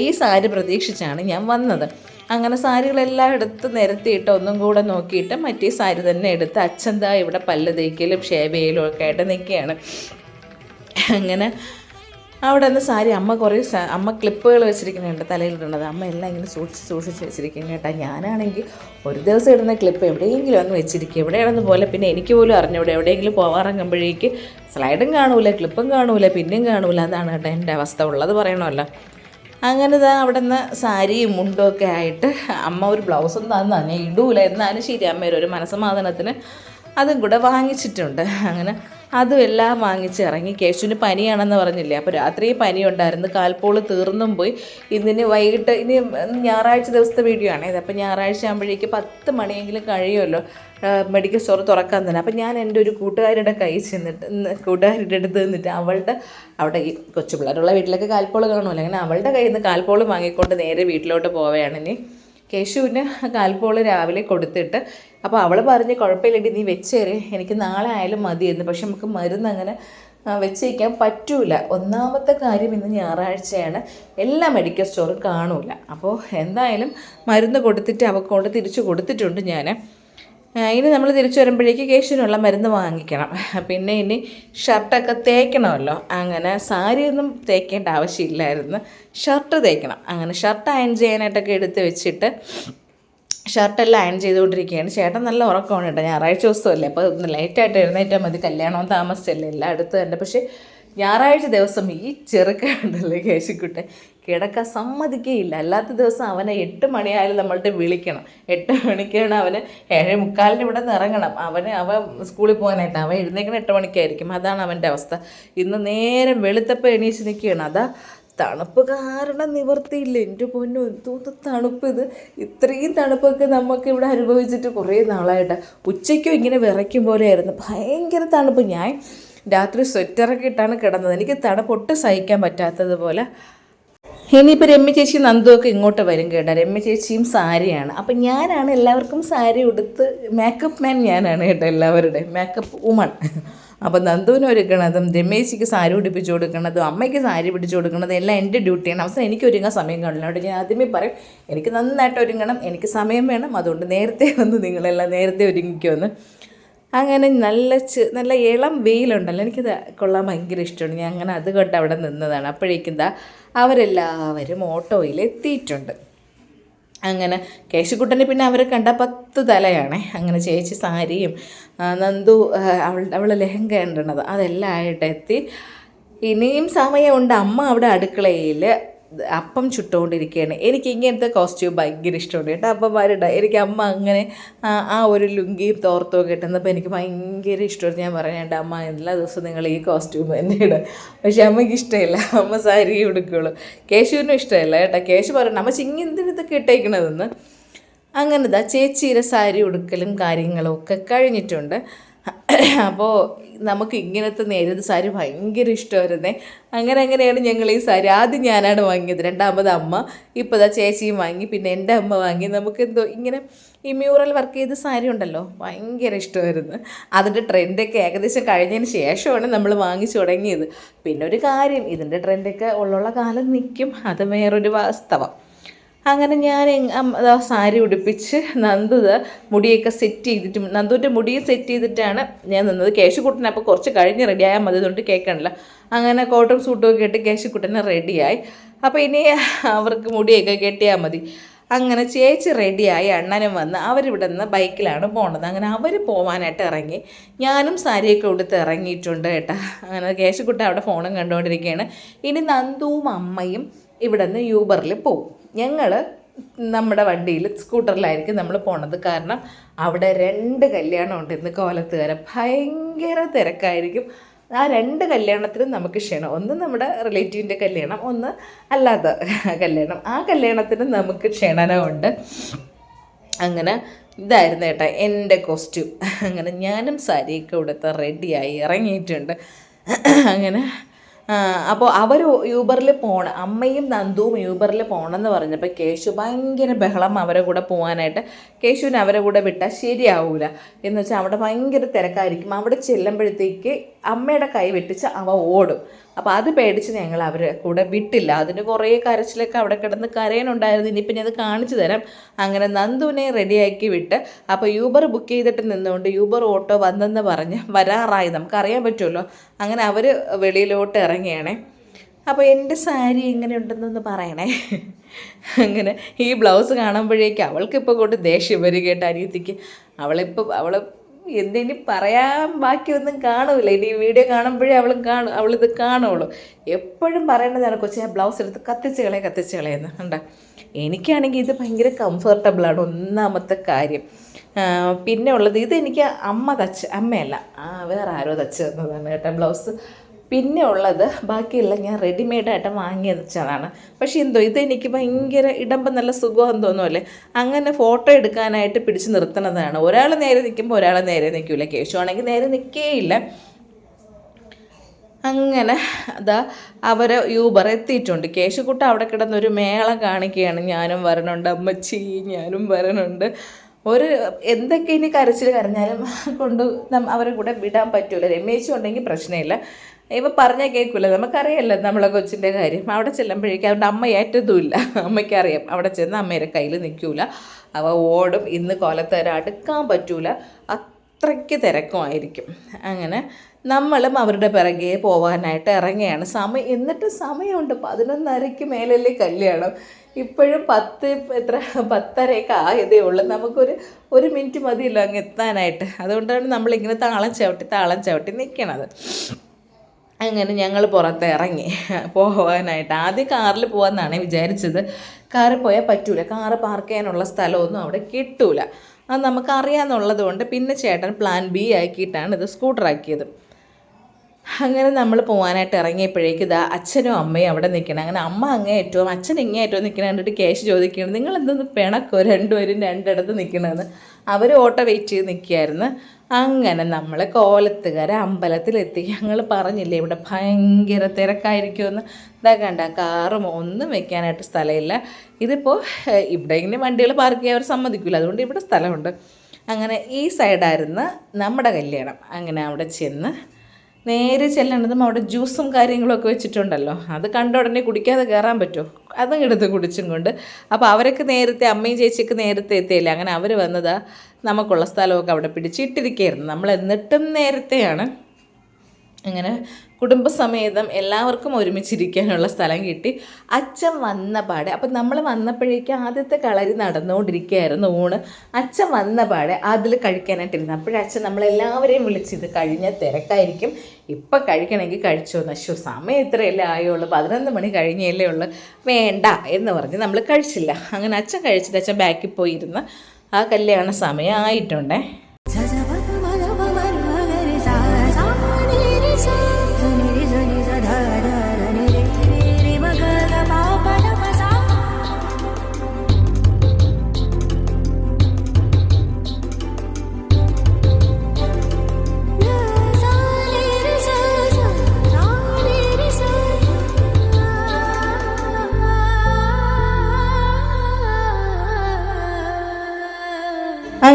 ഈ സാരി പ്രതീക്ഷിച്ചാണ് ഞാൻ വന്നത്. അങ്ങനെ സാരികളെല്ലാം എടുത്ത് നിരത്തിയിട്ട് ഒന്നും കൂടെ നോക്കിയിട്ട് മറ്റേ സാരി തന്നെ എടുത്ത് അച്ഛന്താ ഇവിടെ പല്ല് തേക്കലും ഷേവ് ഒക്കെ ആയിട്ട് നിൽക്കുകയാണ്. അങ്ങനെ അവിടെ നിന്ന് സാരി അമ്മ കുറേ അമ്മ ക്ലിപ്പുകൾ വെച്ചിരിക്കുന്നുണ്ട് തലയിലിടുന്നത്. അമ്മ എല്ലാം ഇങ്ങനെ സൂക്ഷിച്ച് സൂക്ഷിച്ച് വെച്ചിരിക്കും കേട്ടോ. ഞാനാണെങ്കിൽ ഒരു ദിവസം ഇടുന്ന ക്ലിപ്പ് എവിടെയെങ്കിലും അങ്ങ് വെച്ചിരിക്കും. എവിടെയാണെന്ന് പോലെ പിന്നെ എനിക്ക് പോലും അറിഞ്ഞൂടെ. എവിടെയെങ്കിലും പോകാറങ്ങുമ്പോഴേക്ക് സ്ലൈഡും കാണൂല ക്ലിപ്പും കാണൂല പിന്നെയും കാണൂല. അതാണ് കേട്ടോ എന്റെ അവസ്ഥ. ഉള്ളത് പറയണമല്ലോ. അങ്ങനെ ഇതാ അവിടെ നിന്ന് സാരിയും മുണ്ടൊക്കെ ആയിട്ട് അമ്മ ഒരു ബ്ലൗസും തന്നെ. ഞാൻ ഇടൂല എന്നാലും ശരി അമ്മ ഒരു മനസ്സമാധാനത്തിന് അതും കൂടെ വാങ്ങിച്ചിട്ടുണ്ട്. അങ്ങനെ അതും എല്ലാം വാങ്ങിച്ച് ഇറങ്ങി. കേശുവിന് പനിയാണെന്ന് പറഞ്ഞില്ലേ? അപ്പോൾ രാത്രി പനിയുണ്ടായിരുന്നു. കാൽപ്പോൾ തീർന്നും പോയി. ഇന്നിന് വൈകിട്ട് ഇനി ഞായറാഴ്ച ദിവസത്തെ വീഡിയോ ആണേ അപ്പോൾ ഞായറാഴ്ച ആകുമ്പോഴേക്ക് പത്ത് മണിയെങ്കിലും കഴിയുമല്ലോ. മെഡിക്കൽ സ്റ്റോർ തുറക്കാൻ തന്നെ. അപ്പം ഞാൻ എന്റെ ഒരു കൂട്ടുകാരുടെ കൈ ചെന്നിട്ട് കൂട്ടുകാരുടെ അടുത്ത് നിന്നിട്ട് അവളുടെ അവിടെ ഈ കൊച്ചു പിള്ളേരുള്ള വീട്ടിലൊക്കെ കാൽപ്പോൾ കാണുമല്ലോ. അങ്ങനെ അവളുടെ കയ്യിൽ നിന്ന് കാൽപ്പോൾ വാങ്ങിക്കൊണ്ട് നേരെ വീട്ടിലോട്ട് പോവുകയാണ് ഇനി. കേശുവിന് കാൽപ്പോൾ രാവിലെ കൊടുത്തിട്ട് അപ്പോൾ അവൾ പറഞ്ഞ് കുഴപ്പമില്ലടി നീ വെച്ചേരെ. എനിക്ക് നാളെ ആയാലും മതിയെന്ന്. പക്ഷെ നമുക്ക് മരുന്ന് അങ്ങനെ വെച്ചേക്കാൻ പറ്റൂല. ഒന്നാമത്തെ കാര്യം ഇന്ന് ഞായറാഴ്ചയാണ്. എല്ലാ മെഡിക്കൽ സ്റ്റോറും കാണൂല. അപ്പോൾ എന്തായാലും മരുന്ന് കൊടുത്തിട്ട് അവക്കൊണ്ട് കൊണ്ട് തിരിച്ചു കൊടുത്തിട്ടുണ്ട് ഞാൻ ഇനി നമ്മൾ തിരിച്ചു വരുമ്പോഴേക്ക് കേശുവിനുള്ള മരുന്ന് വാങ്ങിക്കണം. പിന്നെ ഇനി ഷർട്ടൊക്കെ തേക്കണമല്ലോ. അങ്ങനെ സാരിയൊന്നും തേക്കേണ്ട ആവശ്യമില്ലായിരുന്നു. ഷർട്ട് തേക്കണം. അങ്ങനെ ഷർട്ട് അയൺ ചെയ്യാനായിട്ടൊക്കെ എടുത്ത് വെച്ചിട്ട് ഷർട്ടെല്ലാം അയൺ ചെയ്തുകൊണ്ടിരിക്കുകയാണ്. ചേട്ടൻ നല്ല ഉറക്കമാണ് കേട്ടോ. ഞായറാഴ്ച ദിവസമല്ലേ? അപ്പോൾ ലൈറ്റായിട്ട് എഴുന്നേറ്റാൽ മതി. കല്യാണവും താമസിച്ചല്ലേ എല്ലാം അടുത്ത് തന്നെ. പക്ഷേ ഞായറാഴ്ച ദിവസം ഈ ചെറുക്കുണ്ടല്ലേ കേശിക്കുട്ടെ കിടക്കാൻ സമ്മതിക്കുകയില്ല അല്ലാത്ത ദിവസം അവനെ എട്ട് മണിയായാലും നമ്മളുടെ വിളിക്കണം. എട്ട് മണിക്കാണ് അവന് ഏഴ് മുക്കാലിന് ഇവിടെ നിന്ന് ഇറങ്ങണം. അവന് അവൻ സ്കൂളിൽ പോകാനായിട്ട് അവൻ എഴുന്നേക്കണം എട്ട് മണിക്കായിരിക്കും. അതാണ് അവന്റെ അവസ്ഥ. ഇന്ന് നേരം വെളുത്തപ്പോൾ എണീച്ച് നിൽക്കുകയാണ്. അതാ തണുപ്പ് കാരണം നിവർത്തിയില്ല. എന്റെ പൊന്നു എന്തോന്ന് തണുപ്പ് ഇത്. ഇത്രയും തണുപ്പൊക്കെ നമുക്ക് ഇവിടെ അനുഭവിച്ചിട്ട് കുറേ നാളായിട്ട്. ഉച്ചയ്ക്കും ഇങ്ങനെ വിറയ്ക്കും പോലെയായിരുന്നു. ഭയങ്കര തണുപ്പ്. ഞാൻ രാത്രി സ്വെറ്ററൊക്കെ ഇട്ടാണ് കിടന്നത്. എനിക്ക് തണുപ്പ് ഒട്ടും സഹിക്കാൻ പറ്റാത്തതുപോലെ ഇനിയിപ്പോൾ രമ്യ ചേച്ചി നന്ദുവൊക്കെ ഇങ്ങോട്ട് വരും കേട്ടോ. രമ്യ ചേച്ചിയും സാരിയാണ്. അപ്പം ഞാനാണ് എല്ലാവർക്കും സാരി ഉടുത്ത് മേക്കപ്പ് മാൻ ഞാനാണ് കേട്ടോ എല്ലാവരുടെ മേക്കപ്പ് വുമൺ അപ്പം നന്ദുവിന് ഒരുക്കണതും രമേശിക്ക് സാരി പിടിപ്പിച്ചു കൊടുക്കണതും അമ്മയ്ക്ക് സാരി പിടിച്ചു കൊടുക്കണതും എല്ലാം എന്റെ ഡ്യൂട്ടിയാണ്. അവസാനം എനിക്ക് ഒരുങ്ങാൻ സമയം കാണില്ല. അതുകൊണ്ട് ഞാൻ ആദ്യമേ പറയും എനിക്ക് നന്നായിട്ട് ഒരുങ്ങണം എനിക്ക് സമയം വേണം. അതുകൊണ്ട് നേരത്തെ വന്ന് നിങ്ങളെല്ലാം നേരത്തെ ഒരുങ്ങിക്കുമെന്ന് അങ്ങനെ നല്ല നല്ല ഇളം വെയിലുണ്ടല്ലോ. എനിക്കത് കൊള്ളാൻ ഭയങ്കര ഇഷ്ടമാണ്. ഞാൻ അങ്ങനെ അത് കൊണ്ട് അവിടെ നിന്നതാണ്. അപ്പോഴേക്കും ദാ അവരെല്ലാവരും ഓട്ടോയിൽ എത്തിയിട്ടുണ്ട്. അങ്ങനെ കേശുക്കുട്ടനെ പിന്നെ അവരെ കണ്ട പത്ത് തലയാണ്. അങ്ങനെ ചേച്ചി സാരിയും നന്ദു അവൾ അവൾ ലെഹങ്ക ഉണ്ടത് അതെല്ലാം ആയിട്ട് എത്തി. ഇനിയും സമയമുണ്ട്. അമ്മ അവിടെ അടുക്കളയിൽ അപ്പം ചുട്ടുകൊണ്ടിരിക്കുകയാണ്. എനിക്ക് ഇങ്ങനത്തെ കോസ്റ്റ്യൂം ഭയങ്കര ഇഷ്ടമുണ്ട് കേട്ടോ. അപ്പം വരണ്ട എനിക്ക് അമ്മ അങ്ങനെ ആ ഒരു ലുങ്കിയും തോർത്തും കിട്ടുന്നപ്പോൾ എനിക്ക് ഭയങ്കര ഇഷ്ടമാണ്. ഞാൻ പറയാണ്ട് അമ്മ എല്ലാ ദിവസവും നിങ്ങൾ ഈ കോസ്റ്റ്യൂം തന്നെ പക്ഷേ അമ്മയ്ക്ക് ഇഷ്ടമില്ല. അമ്മ സാരി ഉടുക്കുള്ളൂ. കേശുവിനും ഇഷ്ടമല്ല കേട്ടോ. കേശു പറയണ്ട അമ്മ ചിങ്ങി എന്തിനൊക്കെ ഇട്ടേക്കണതെന്ന്. അങ്ങനെ ദാ ചേച്ചിയുടെ സാരി ഉടുക്കലും കാര്യങ്ങളും ഒക്കെ കഴിഞ്ഞിട്ടുണ്ട്. അപ്പോൾ നമുക്ക് ഇങ്ങനത്തെ നേരിയത് സാരി ഭയങ്കര ഇഷ്ടമായിരുന്നേ. അങ്ങനെ അങ്ങനെയാണ് ഞങ്ങൾ ഈ സാരി ആദ്യം ഞാനാണ് വാങ്ങിയത്. രണ്ടാമത് അമ്മ ഇപ്പോൾ ദാ ചേച്ചിയും വാങ്ങി പിന്നെ എന്റെ അമ്മ വാങ്ങി. നമുക്ക് എന്തോ ഇങ്ങനെ ഈ മ്യൂറൽ വർക്ക് ചെയ്ത സാരി ഉണ്ടല്ലോ ഭയങ്കര ഇഷ്ടമായിരുന്നു. അതിന്റെ ട്രെൻഡൊക്കെ ഏകദേശം കഴിഞ്ഞതിന് ശേഷമാണ് നമ്മൾ വാങ്ങിച്ചു തുടങ്ങിയത്. പിന്നെ ഒരു കാര്യം ഇതിന്റെ ട്രെൻഡൊക്കെ ഉള്ള കാലം നിൽക്കും. അത് വേറൊരു വാസ്തവം. അങ്ങനെ ഞാൻ സാരി ഉടുപ്പിച്ച് നന്ദു മുടിയൊക്കെ സെറ്റ് ചെയ്തിട്ട് നന്ദുവിന്റെ മുടിയും സെറ്റ് ചെയ്തിട്ടാണ് ഞാൻ നിന്നത്. കേശുക്കുട്ടനെ അപ്പോൾ കുറച്ച് കഴിഞ്ഞ് റെഡിയായാൽ മതി അതുകൊണ്ട് കേൾക്കണില്ല. അങ്ങനെ കോട്ടും സൂട്ടും ഒക്കെ കേശുക്കുട്ടനെ റെഡിയായി അപ്പോൾ ഇനി അവർക്ക് മുടിയൊക്കെ കെട്ടിയാൽ മതി. അങ്ങനെ ചേച്ചി റെഡിയായി അണ്ണനും വന്ന് അവരിവിടെ നിന്ന് ബൈക്കിലാണ് പോണത്. അങ്ങനെ അവർ പോകാനായിട്ട് ഇറങ്ങി. ഞാനും സാരിയൊക്കെ ഉടുത്ത് ഇറങ്ങിയിട്ടുണ്ട് കേട്ടോ. അങ്ങനെ കേശുക്കുട്ട അവിടെ ഫോണും കണ്ടുകൊണ്ടിരിക്കുകയാണ്. ഇനി നന്ദുവും അമ്മയും ഇവിടെ നിന്ന് യൂബറിൽ പോവും ഞങ്ങൾ നമ്മുടെ വണ്ടിയിൽ സ്കൂട്ടറിലായിരിക്കും നമ്മൾ പോണത്. കാരണം അവിടെ രണ്ട് കല്യാണമുണ്ട് ഇന്ന് വരെ ഭയങ്കര തിരക്കായിരിക്കും. ആ രണ്ട് കല്യാണത്തിനും നമുക്ക് ക്ഷണം. ഒന്ന് നമ്മുടെ റിലേറ്റീവിന്റെ കല്യാണം ഒന്ന് അല്ലാത്ത കല്യാണം. ആ കല്യാണത്തിന് നമുക്ക് ക്ഷണനമുണ്ട്. അങ്ങനെ ഇതായിരുന്നു ഏട്ടാ എന്റെ കോസ്റ്റ്യൂം അങ്ങനെ ഞാനും സാരിയൊക്കെ ഉടുത്ത് റെഡിയായി ഇറങ്ങിയിട്ടുണ്ട്. അങ്ങനെ അപ്പോൾ അവർ യൂബറിൽ പോണ അമ്മയും നന്ദുവും യൂബറിൽ പോകണമെന്ന് പറഞ്ഞപ്പോൾ കേശു ഭയങ്കര ബഹളം അവരെ കൂടെ പോകാനായിട്ട് കേശുവിന് അവരെ കൂടെ വിട്ടാൽ ശരിയാവൂല. എന്ന് വെച്ചാൽ അവിടെ ഭയങ്കര തിരക്കായിരിക്കും. അവിടെ ചെല്ലുമ്പോഴത്തേക്ക് അമ്മയുടെ കൈ വെട്ടിച്ച് അവ ഓടും. അപ്പോൾ അത് പേടിച്ച് ഞങ്ങൾ അവരെ കൂടെ വിട്ടില്ല. അതിന് കുറേ കരച്ചിലൊക്കെ അവിടെ കിടന്ന് കരയനുണ്ടായിരുന്നു ഇനിയിപ്പം ഞാൻ അത് കാണിച്ചു തരാം. അങ്ങനെ നന്ദുവിനെ റെഡിയാക്കി വിട്ട് അപ്പോൾ യൂബർ ബുക്ക് ചെയ്തിട്ട് നിന്നുകൊണ്ട് യൂബർ ഓട്ടോ വന്നെന്ന് പറഞ്ഞ് വരാറായി. നമുക്കറിയാൻ പറ്റുമല്ലോ. അങ്ങനെ അവർ വെളിയിലോട്ട് ഇറങ്ങിയാണേ അപ്പോൾ എന്റെ സാരി എങ്ങനെ ഉണ്ടെന്നൊന്ന് പറയണേ? അങ്ങനെ ഈ ബ്ലൗസ് കാണുമ്പോഴേക്കും അവൾക്കിപ്പോൾ കൊണ്ട് ദേഷ്യം വരികേട്ട അനിയത്തിക്ക്. അവളിപ്പോൾ അവൾ എന്തിനി പറയാൻ ബാക്കിയൊന്നും കാണൂല. ഇനി വീഡിയോ കാണുമ്പോഴേ അവളും കാണും അവളിത് കാണുള്ളൂ. എപ്പോഴും പറയേണ്ടതാണ് കൊച്ചി ബ്ലൗസ് എടുത്ത് കത്തിച്ച് കളയെ കത്തിച്ച് കളയെന്ന് കണ്ട? എനിക്കാണെങ്കിൽ ഇത് ഭയങ്കര കംഫർട്ടബിളാണ് ഒന്നാമത്തെ കാര്യം. പിന്നെ ഉള്ളത് ഇത് എനിക്ക് അമ്മ തച്ച് അമ്മയല്ല ആ വേറെ ആരോ തച്ച് തന്നതാണ് കേട്ടോ ബ്ലൗസ് പിന്നെ ഉള്ളത് ബാക്കിയുള്ള ഞാൻ റെഡിമെയ്ഡായിട്ട് വാങ്ങി വെച്ചതാണ്. പക്ഷേ എന്തോ ഇതെനിക്ക് ഭയങ്കര ഇടുമ്പോൾ നല്ല സുഖം തോന്നുമല്ലേ അങ്ങനെ ഫോട്ടോ എടുക്കാനായിട്ട് പിടിച്ച് നിർത്തുന്നതാണ്. ഒരാൾ നേരെ നിൽക്കുമ്പോൾ ഒരാൾ നേരെ നിൽക്കില്ല കേശു ആണെങ്കിൽ നേരെ നിൽക്കേയില്ല. അങ്ങനെ അതാ അവരെ യൂബർ എത്തിയിട്ടുണ്ട്. കേശുക്കുട്ട അവിടെ കിടന്നൊരു മേള കാണിക്കുകയാണ്. ഞാനും വരണുണ്ട്. അമ്മച്ചി ഞാനും വരണുണ്ട്. ഒരു എന്തൊക്കെ ഇനി കരച്ചിൽ കരഞ്ഞാലും കൊണ്ട് അവരെ കൂടെ വിടാൻ പറ്റൂല. രമേശുണ്ടെങ്കിൽ പ്രശ്നമില്ല. ഇവ പറഞ്ഞാൽ കേൾക്കില്ല നമുക്കറിയാമല്ലോ നമ്മളെ കൊച്ചിന്റെ കാര്യം. അവിടെ ചെല്ലുമ്പോഴേക്കും അവരുടെ അമ്മ ഏറ്റതുമില്ല. അമ്മയ്ക്കറിയാം. അവിടെ ചെന്ന് അമ്മയുടെ കയ്യിൽ നിൽക്കൂല. അവ ഓടും. ഇന്ന് കൊലത്തേരെ അടുക്കാൻ പറ്റൂല. അത്രയ്ക്ക് തിരക്കുമായിരിക്കും. അങ്ങനെ നമ്മളും അവരുടെ പിറകെ പോകാനായിട്ട് ഇറങ്ങുകയാണ്. സമയം എന്നിട്ട് സമയമുണ്ട്. പതിനൊന്നരയ്ക്ക് മേലല്ലേ കല്യാണം. ഇപ്പോഴും പത്ത് എത്ര പത്തരയൊക്കെ ആയതേ ഉള്ളൂ. നമുക്കൊരു ഒരു മിനിറ്റ് മതിയല്ലോ അങ്ങ് എത്താനായിട്ട്. അതുകൊണ്ടാണ് നമ്മളിങ്ങനെ താളം ചവിട്ടി താളം ചവിട്ടി നിൽക്കണത്. അങ്ങനെ ഞങ്ങൾ പുറത്ത് ഇറങ്ങി പോകാനായിട്ട് ആദ്യം കാറിൽ പോകാമെന്നാണ് വിചാരിച്ചത്. കാറിൽ പോയാൽ പറ്റൂല. കാറ് പാർക്ക് ചെയ്യാനുള്ള സ്ഥലമൊന്നും അവിടെ കിട്ടൂല. അത് നമുക്കറിയാമെന്നുള്ളത് കൊണ്ട് പിന്നെ ചേട്ടൻ പ്ലാൻ ബി ആക്കിയിട്ടാണ് ഇത് സ്കൂട്ടറാക്കിയത് അങ്ങനെ നമ്മൾ പോകാനായിട്ട് ഇറങ്ങിയപ്പോഴേക്ക് ഇതാ അച്ഛനും അമ്മയും അവിടെ നിൽക്കണം. അങ്ങനെ അമ്മ അങ്ങേ ഏറ്റവും അച്ഛൻ ഇങ്ങേ ഏറ്റവും നിൽക്കണം കണ്ടിട്ട് ക്യാഷ് ചോദിക്കണം നിങ്ങൾ എന്തെന്ന് പിണക്കോ രണ്ടുപേരും രണ്ടിടത്ത് നിൽക്കണമെന്ന് അവർ ഓട്ടോ വെയിറ്റ് ചെയ്ത് നിൽക്കുകയായിരുന്നു. അങ്ങനെ നമ്മൾ കോലത്തുകാരെ അമ്പലത്തിലെത്തി. ഞങ്ങൾ പറഞ്ഞില്ലേ ഇവിടെ ഭയങ്കര തിരക്കായിരിക്കുമെന്ന്. ഇതാ കണ്ട കാറും ഒന്നും വെക്കാനായിട്ട് സ്ഥലമില്ല. ഇതിപ്പോൾ ഇവിടെ ഇങ്ങനെ വണ്ടികൾ പാർക്ക് ചെയ്യാൻ അവർ സമ്മതിക്കില്ല അതുകൊണ്ട് ഇവിടെ സ്ഥലമുണ്ട്. അങ്ങനെ ഈ സൈഡായിരുന്നു നമ്മുടെ കല്യാണം. അങ്ങനെ അവിടെ ചെന്ന് നേരെ ചെല്ലേണ്ടതും അവിടെ ജ്യൂസും കാര്യങ്ങളൊക്കെ വെച്ചിട്ടുണ്ടല്ലോ. അത് കണ്ട ഉടനെ കുടിക്കാതെ കയറാൻ പറ്റുമോ? അതും എടുത്ത് കുടിച്ചും കൊണ്ട്. അപ്പോൾ അവരൊക്കെ നേരത്തെ അമ്മയും ചേച്ചിയൊക്കെ നേരത്തെ എത്തിയില്ല? അങ്ങനെ അവർ വന്നതാ നമുക്കുള്ള സ്ഥലമൊക്കെ അവിടെ പിടിച്ചിട്ടിരിക്കുകയായിരുന്നു. നമ്മൾ എന്നിട്ടും നേരത്തെയാണ് അങ്ങനെ കുടുംബസമേതം എല്ലാവർക്കും ഒരുമിച്ചിരിക്കാനുള്ള സ്ഥലം കിട്ടി. അച്ഛൻ വന്ന പാടെ അപ്പം നമ്മൾ വന്നപ്പോഴേക്കും ആദ്യത്തെ കളരി നടന്നുകൊണ്ടിരിക്കുകയായിരുന്നു ഊണ്. അച്ഛൻ വന്ന പാടെ അതിൽ കഴിക്കാനായിട്ടിരുന്നു. അപ്പോഴച്ഛൻ നമ്മളെല്ലാവരെയും വിളിച്ച് ഇത് കഴിഞ്ഞ തിരക്കായിരിക്കും. ഇപ്പം കഴിക്കണമെങ്കിൽ കഴിച്ചോ? നശു സമയം ഇത്രയല്ലേ ആയുള്ളൂ. പതിനൊന്ന് മണി കഴിഞ്ഞല്ലേ ഉള്ളൂ. വേണ്ട എന്ന് പറഞ്ഞ് നമ്മൾ കഴിച്ചില്ല. അങ്ങനെ അച്ഛൻ കഴിച്ചിട്ട് അച്ഛൻ ബാക്കിൽ പോയിരുന്ന്. ആ കല്യാണ സമയം ആയിട്ടുണ്ടേ.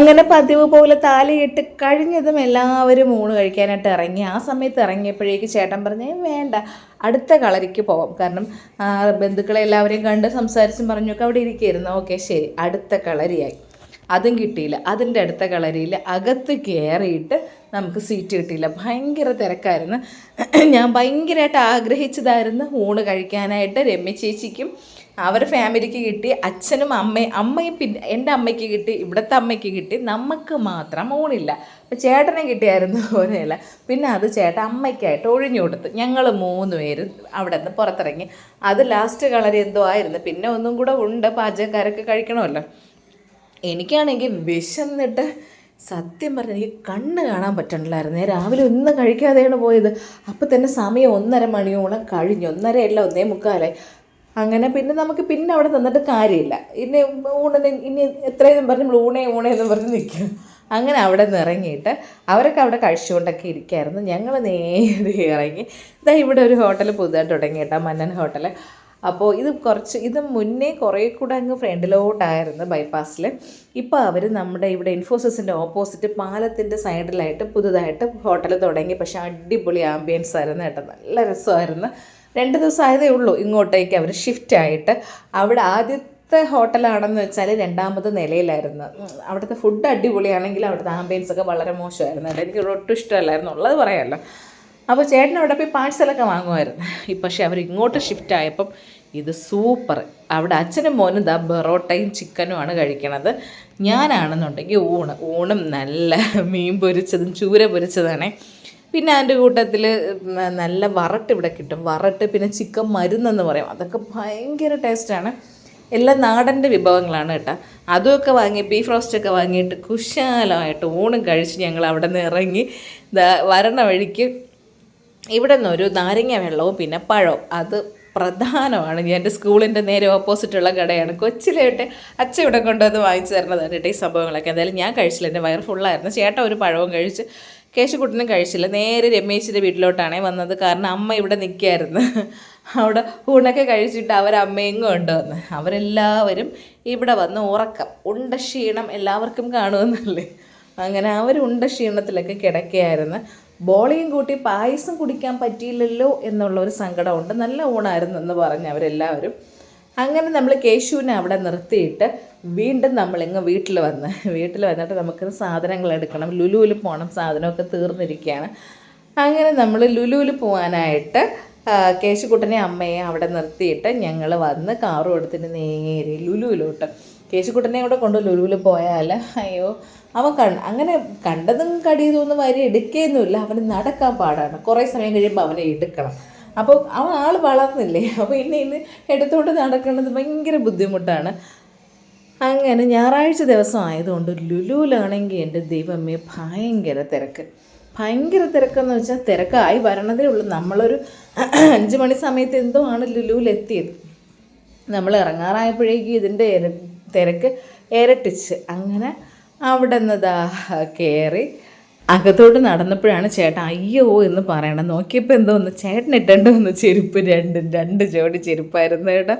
അങ്ങനെ പതിവ് പോലെ താലിയിട്ട് കഴിഞ്ഞതും എല്ലാവരും ഊണ് കഴിക്കാനായിട്ട് ഇറങ്ങി. ആ സമയത്ത് ഇറങ്ങിയപ്പോഴേക്ക് ചേട്ടൻ പറഞ്ഞേ വേണ്ട അടുത്ത കളരിക്ക് പോവാം. കാരണം ബന്ധുക്കളെ എല്ലാവരെയും കണ്ട് സംസാരിച്ചും പറഞ്ഞൊക്കെ അവിടെ ഇരിക്കുകയായിരുന്നു. ഓക്കെ ശരി. അടുത്ത കളരിയായി. അതും കിട്ടിയില്ല. അതിന്റെ അടുത്ത കളരിയിൽ അകത്ത് കയറിയിട്ട് നമുക്ക് സീറ്റ് കിട്ടിയില്ല. ഭയങ്കര തിരക്കായിരുന്നു. ഞാൻ ഭയങ്കരമായിട്ട് ആഗ്രഹിച്ചതായിരുന്നു ഊണ് കഴിക്കാനായിട്ട് രമ്യ ചേച്ചിക്കും അവരുടെ ഫാമിലിക്ക് കിട്ടി അച്ഛനും അമ്മയും അമ്മയും പിന്നെ എന്റെ അമ്മയ്ക്ക് കിട്ടി ഇവിടുത്തെ അമ്മയ്ക്ക് കിട്ടി നമുക്ക് മാത്രം ഊണില്ല. അപ്പോൾ ചേട്ടനെ കിട്ടിയായിരുന്നു പോലെയല്ല. പിന്നെ അത് ചേട്ടൻ അമ്മയ്ക്കായിട്ട് ഒഴിഞ്ഞു കൊടുത്തു. ഞങ്ങൾ മൂന്ന് പേര് അവിടെ നിന്ന് പുറത്തിറങ്ങി. അത് ലാസ്റ്റ് കളർ എന്തോ ആയിരുന്നു. പിന്നെ ഒന്നും കൂടെ ഉണ്ട്. പാചകക്കാരൊക്കെ കഴിക്കണമല്ലോ. എനിക്കാണെങ്കിൽ വിശന്നിട്ട് സത്യം പറഞ്ഞാൽ എനിക്ക് കണ്ണ് കാണാൻ പറ്റണില്ലായിരുന്നു. രാവിലെ ഒന്നും കഴിക്കാതെയാണ് പോയത്. അപ്പോൾ തന്നെ സമയം ഒന്നര മണിയോളം കഴിഞ്ഞു. ഒന്നരയല്ല ഒന്നേ മുക്കാലായി. അങ്ങനെ പിന്നെ നമുക്ക് പിന്നെ അവിടെ നിന്നിട്ട് കാര്യമില്ല. ഇനി ഊണിന് ഇനി എത്രയും പറഞ്ഞ് നമ്മൾ ഊണേ ഊണേ എന്ന് പറഞ്ഞ് നിൽക്കും അങ്ങനെ അവിടെ നിന്ന് ഇറങ്ങിയിട്ട് അവരൊക്കെ അവിടെ കഴിച്ചുകൊണ്ടൊക്കെ ഇരിക്കുകയായിരുന്നു ഞങ്ങൾ നേരെ ഇറങ്ങി. ഇതാ ഇവിടെ ഒരു ഹോട്ടൽ പുതുതായിട്ട് തുടങ്ങി കേട്ടോ മന്നൻ ഹോട്ടൽ അപ്പോൾ ഇത് കുറച്ച് ഇത് മുന്നേ കുറേ കൂടെ അങ്ങ് ഫ്രണ്ടിലോട്ടായിരുന്നു ബൈപ്പാസിൽ ഇപ്പോൾ അവർ നമ്മുടെ ഇവിടെ ഇൻഫോസിസിന്റെ ഓപ്പോസിറ്റ് പാലത്തിന്റെ സൈഡിലായിട്ട് പുതുതായിട്ട് ഹോട്ടൽ തുടങ്ങി. പക്ഷേ അടിപൊളി ആംബിയൻസ് ആയിരുന്നു കേട്ടോ. നല്ല രസമായിരുന്നു. രണ്ട് ദിവസം ആയതേ ഉള്ളൂ ഇങ്ങോട്ടേക്ക് അവർ ഷിഫ്റ്റ് ആയിട്ട്. അവിടെ ആദ്യത്തെ ഹോട്ടലാണെന്ന് വെച്ചാൽ രണ്ടാമത് നിലയിലായിരുന്നു. അവിടുത്തെ ഫുഡ് അടിപൊളിയാണെങ്കിൽ അവിടുത്തെ ആംബിയൻസ് ഒക്കെ വളരെ മോശമായിരുന്നു. എനിക്ക് ഒട്ടും ഇഷ്ടമല്ലായിരുന്നു. ഉള്ളത് പറയാമല്ലോ അപ്പോൾ ചേട്ടൻ അവിടെ പോയി പാഴ്സലൊക്കെ വാങ്ങുമായിരുന്നു. ഇപ്പം പക്ഷേ അവർ ഇങ്ങോട്ട് ഷിഫ്റ്റ് ആയപ്പം ഇത് സൂപ്പർ അവിടെ അച്ഛനും മോനും ദാ ബെറോട്ടയും ചിക്കനുമാണ് കഴിക്കണത്. ഞാനാണെന്നുണ്ടെങ്കിൽ ഊണ്. ഊണും നല്ല മീൻ പൊരിച്ചതും ചൂര പൊരിച്ചതാണേ. പിന്നെ അതിന്റെ കൂട്ടത്തിൽ നല്ല വറട്ട് ഇവിടെ കിട്ടും. വറട്ട് പിന്നെ ചിക്കൻ മരുന്നെന്ന് പറയും. അതൊക്കെ ഭയങ്കര ടേസ്റ്റാണ് എല്ലാം നാടന്റെ വിഭവങ്ങളാണ് കേട്ടോ. അതുമൊക്കെ വാങ്ങി ബീഫ് റോസ്റ്റൊക്കെ വാങ്ങിയിട്ട് കുശാലമായിട്ട് ഊണും കഴിച്ച് ഞങ്ങൾ അവിടെ നിന്ന് ഇറങ്ങി വരണ വഴിക്ക് ഇവിടെ നിന്ന് ഒരു നാരങ്ങ വെള്ളവും പിന്നെ പഴവും. അത് പ്രധാനമാണ്. എന്റെ സ്കൂളിന്റെ നേരെ ഓപ്പോസിറ്റുള്ള കടയാണ്. കൊച്ചിലായിട്ട് അച്ഛൻ ഇവിടെ കൊണ്ടുവന്ന് വാങ്ങിച്ചു തരണതാണ് കേട്ടോ ഈ സംഭവങ്ങളൊക്കെ. എന്തായാലും ഞാൻ കഴിച്ചില്ല. എന്റെ വയർ ഫുള്ളായിരുന്നു ചേട്ടൻ ഒരു പഴവും കഴിച്ച് കേശുക്കുട്ടനും കഴിച്ചില്ല. നേരെ രമേശിന്റെ വീട്ടിലോട്ടാണേ വന്നത്. കാരണം അമ്മ ഇവിടെ നിൽക്കായിരുന്നു അവിടെ ഊണൊക്കെ കഴിച്ചിട്ട് അവരമ്മയും കൊണ്ടുവന്ന്. അവരെല്ലാവരും ഇവിടെ വന്ന് ഉറക്കം ഉണ്ട ക്ഷീണം എല്ലാവർക്കും കാണുമെന്നല്ലേ? അങ്ങനെ അവർ ഉണ്ട ക്ഷീണത്തിലൊക്കെ കിടക്കുകയായിരുന്നു. ബോളിയും കൂട്ടി പായസം കുടിക്കാൻ പറ്റിയില്ലല്ലോ എന്നുള്ള ഒരു സങ്കടമുണ്ട്. നല്ല ഊണായിരുന്നു എന്ന് പറഞ്ഞ് അവരെല്ലാവരും അങ്ങനെ നമ്മൾ കേശുവിനെ അവിടെ നിർത്തിയിട്ട് വീണ്ടും നമ്മളിങ്ങ് വീട്ടിൽ വന്ന് വീട്ടിൽ വന്നിട്ട് നമുക്ക് സാധനങ്ങൾ എടുക്കണം. ലുലുവിൽ പോകണം സാധനമൊക്കെ തീർന്നിരിക്കുകയാണ്. അങ്ങനെ നമ്മൾ ലുലുവിൽ പോകാനായിട്ട് കേശുക്കുട്ടനെ അമ്മയെ അവിടെ നിർത്തിയിട്ട് ഞങ്ങൾ വന്ന് കാറും എടുത്തിട്ട് നേരെ ലുലുവിലോട്ട്. കേശുക്കുട്ടനെ കൂടെ കൊണ്ട് ലുലുവിൽ പോയാൽ അയ്യോ അവൻ കൺ അങ്ങനെ കണ്ടതും കടിയതൊന്നും വരി എടുക്കുകയൊന്നുമില്ല അവന് നടക്കാൻ പാടാണ്. കുറേ സമയം കഴിയുമ്പോൾ അവനെ എടുക്കണം. അപ്പോൾ അവൻ ആൾ വളർന്നില്ലേ? അപ്പോൾ ഇനി ഇന്ന് എടുത്തുകൊണ്ട് നടക്കുന്നത് ഭയങ്കര ബുദ്ധിമുട്ടാണ്. അങ്ങനെ ഞായറാഴ്ച ദിവസം ആയതുകൊണ്ട് ലുലുവിലാണെങ്കിൽ എന്റെ ദൈവമേ ഭയങ്കര തിരക്ക്. ഭയങ്കര തിരക്കെന്ന് വെച്ചാൽ തിരക്കായി വരണതേ ഉള്ളൂ. നമ്മളൊരു അഞ്ച് മണി സമയത്ത് എന്തോ ആണ് ലുലുവിലെത്തിയത് നമ്മൾ ഇറങ്ങാറായപ്പോഴേക്കും ഇതിന്റെ തിരക്ക് ഇരട്ടിച്ച്. അങ്ങനെ അവിടെ നിന്ന് ദാ കയറി അകത്തോട്ട് നടന്നപ്പോഴാണ് ചേട്ടൻ അയ്യോ എന്ന് പറയണം നോക്കിയപ്പോൾ എന്തോ ഒന്ന് ചേട്ടൻ ഇട്ടേണ്ട ഒന്ന് ചെരുപ്പ് രണ്ടും രണ്ട് ജോഡി ചെരുപ്പായിരുന്നു കേട്ടോ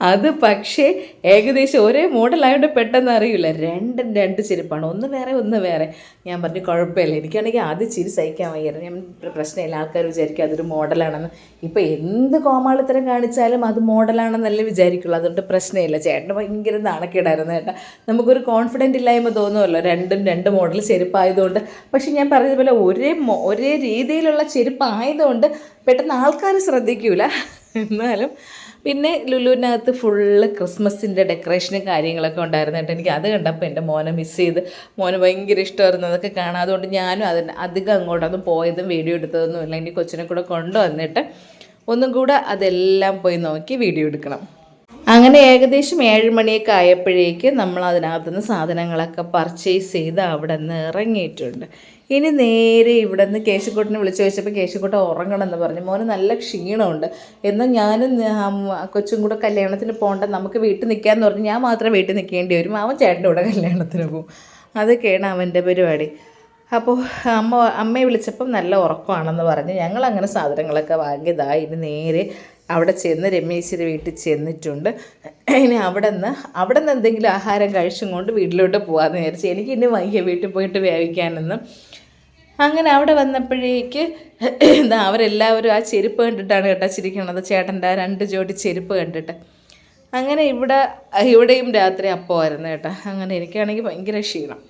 അത് പക്ഷേ ഏകദേശം ഒരേ മോഡലായതുകൊണ്ട് പെട്ടെന്ന് അറിയില്ല. രണ്ടും രണ്ട് ചെരുപ്പാണ്. ഒന്ന് വേറെ ഒന്ന് വേറെ. ഞാൻ പറഞ്ഞു കുഴപ്പമില്ല. എനിക്കാണെങ്കിൽ ആദ്യം ചിരി സഹിക്കാൻ വയ്യായിരുന്നു ഞാൻ പ്രശ്നമില്ല. ആൾക്കാർ വിചാരിക്കും അതൊരു മോഡലാണെന്ന്. ഇപ്പോൾ എന്ത് കോമാളിത്തരം കാണിച്ചാലും അത് മോഡലാണെന്നല്ലേ വിചാരിക്കുള്ളൂ. അതുകൊണ്ട് പ്രശ്നമില്ല. ചേട്ടന് ഭയങ്കര നാണക്കേടായിരുന്നു ചേട്ടാ നമുക്കൊരു കോൺഫിഡന്റ് ഇല്ലായ്മ തോന്നുമല്ലോ. രണ്ടും രണ്ട് മോഡൽ ചെരുപ്പായതുകൊണ്ട്. പക്ഷേ ഞാൻ പറഞ്ഞതുപോലെ ഒരേ ഒരേ രീതിയിലുള്ള ചെരുപ്പായതുകൊണ്ട് പെട്ടെന്ന് ആൾക്കാർ ശ്രദ്ധിക്കൂല. എന്നാലും പിന്നെ ലുലുവിനകത്ത് ഫുള്ള് ക്രിസ്മസിന്റെ ഡെക്കറേഷനും കാര്യങ്ങളൊക്കെ ഉണ്ടായിരുന്നു കേട്ടോ. എനിക്ക് അത് കണ്ടപ്പോൾ എന്റെ മോനെ മിസ് ചെയ്ത്. മോന് ഭയങ്കര ഇഷ്ടമായിരുന്നു. അതൊക്കെ കാണാം അതുകൊണ്ട് ഞാനും അതിന് അധികം അങ്ങോട്ടൊന്നും പോയതും വീഡിയോ എടുത്തതൊന്നും ഇല്ല. ഇനി കൊച്ചിനെ കൂടെ കൊണ്ടുവന്നിട്ട് ഒന്നും കൂടെ അതെല്ലാം പോയി നോക്കി വീഡിയോ എടുക്കണം. അങ്ങനെ ഏകദേശം ഏഴ് മണിയൊക്കെ ആയപ്പോഴേക്ക് നമ്മൾ അതിനകത്തുനിന്ന് സാധനങ്ങളൊക്കെ പർച്ചേസ് ചെയ്ത് അവിടെ നിന്ന് ഇറങ്ങിയിട്ടുണ്ട്. ഇനി നേരെ ഇവിടെ നിന്ന് കേശുക്കുട്ടിനെ വിളിച്ചു ചോദിച്ചപ്പോൾ കേശുക്കോട്ട ഉറങ്ങണം എന്ന് പറഞ്ഞു. മോന് നല്ല ക്ഷീണമുണ്ട്. എന്നാൽ ഞാനും കൊച്ചും കൂടെ കല്യാണത്തിന് പോകണ്ട. നമുക്ക് വീട്ടിൽ നിൽക്കാമെന്ന് പറഞ്ഞു. ഞാൻ മാത്രമേ വീട്ടിൽ നിൽക്കേണ്ടി വരും. അവൻ ചേട്ടന്റെ കൂടെ കല്യാണത്തിന് പോകും. അതൊക്കെയാണ് അവന്റെ പരിപാടി. അപ്പോൾ അമ്മ അമ്മയെ വിളിച്ചപ്പം നല്ല ഉറക്കമാണെന്ന് പറഞ്ഞ്. ഞങ്ങൾ അങ്ങനെ സാധനങ്ങളൊക്കെ വാങ്ങിയതായി ഇനി നേരെ അവിടെ ചെന്ന് രമേശിന്റെ വീട്ടിൽ ചെന്നിട്ടുണ്ട്. ഇനി അവിടെ നിന്ന് അവിടെ നിന്ന് എന്തെങ്കിലും ആഹാരം കഴിച്ചും കൊണ്ട് വീട്ടിലോട്ട് പോകാമെന്ന് വിചാരിച്ചു എനിക്ക് ഇനി വൈകിയ വീട്ടിൽ പോയിട്ട് വേവിക്കാനൊന്നും. അങ്ങനെ അവിടെ വന്നപ്പോഴേക്ക് എന്താ അവരെല്ലാവരും ആ ചെരുപ്പ് കണ്ടിട്ടാണ് കേട്ടോ ചേട്ടന്റെ ആ രണ്ട് ജോഡി ചെരുപ്പ് കണ്ടിട്ട്. അങ്ങനെ ഇവിടെ ഇവിടെയും രാത്രി അപ്പമായിരുന്നു കേട്ടോ. അങ്ങനെ എനിക്കാണെങ്കിൽ ഭയങ്കര ക്ഷീണം.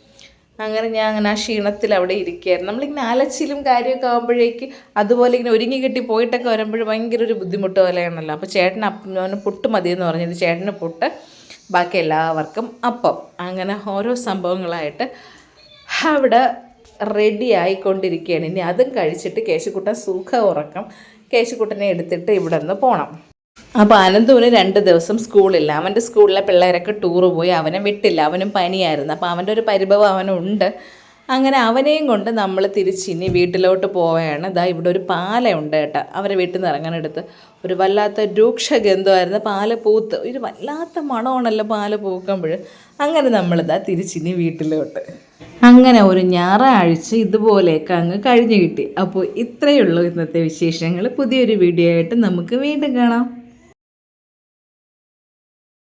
അങ്ങനെ ഞാൻ അങ്ങനെ ആ ക്ഷീണത്തിൽ അവിടെ ഇരിക്കുകയായിരുന്നു. നമ്മളിങ്ങനെ അലച്ചിലും കാര്യമൊക്കെ ആകുമ്പോഴേക്ക് അതുപോലെ ഇങ്ങനെ ഒരുങ്ങി കെട്ടി പോയിട്ടൊക്കെ വരുമ്പോൾ ഭയങ്കര ഒരു ബുദ്ധിമുട്ട് പോലെയാണല്ലോ. അപ്പോൾ ചേട്ടൻ അപ്പം പുട്ട് മതിയെന്ന് പറഞ്ഞത് ചേട്ടന് പുട്ട് ബാക്കി എല്ലാവർക്കും അപ്പം. അങ്ങനെ ഓരോ സംഭവങ്ങളായിട്ട് അവിടെ റെഡി ആയിക്കൊണ്ടിരിക്കുകയാണ് ഇനി അതും കഴിച്ചിട്ട് കേശുക്കുട്ടൻ സുഖ ഉറക്കം കേശുക്കുട്ടനെ എടുത്തിട്ട് ഇവിടെ നിന്ന് പോകണം അപ്പോൾ അനന്തുവിന് രണ്ട് ദിവസം സ്കൂളില്ല. അവന്റെ സ്കൂളിലെ പിള്ളേരൊക്കെ ടൂറ് പോയി. അവനെ വിട്ടില്ല. അവനും പനിയായിരുന്നു. അപ്പോൾ അവന്റെ ഒരു പരിഭവം അവനുണ്ട്. അങ്ങനെ അവനെയും കൊണ്ട് നമ്മൾ തിരിച്ചിനി വീട്ടിലോട്ട് പോവുകയാണ്. ഇതാ ഇവിടെ ഒരു പാലയുണ്ട് കേട്ടോ. അവരെ വീട്ടിൽ നിന്ന് ഇറങ്ങാനെടുത്ത് ഒരു വല്ലാത്ത രൂക്ഷ ഗന്ധമായിരുന്നു. പാല പൂത്ത്. ഒരു വല്ലാത്ത മണമാണല്ലോ പാല പൂക്കുമ്പോൾ. അങ്ങനെ നമ്മളിതാ തിരിച്ചിനി വീട്ടിലോട്ട്. അങ്ങനെ ഒരു ഞായറാഴ്ച ഇതുപോലെയൊക്കെ അങ്ങ് കഴിഞ്ഞു കിട്ടി. അപ്പോൾ ഇത്രയേ ഉള്ളൂ ഇന്നത്തെ വിശേഷങ്ങൾ. പുതിയൊരു വീഡിയോ ആയിട്ട് നമുക്ക് വീണ്ടും കാണാം.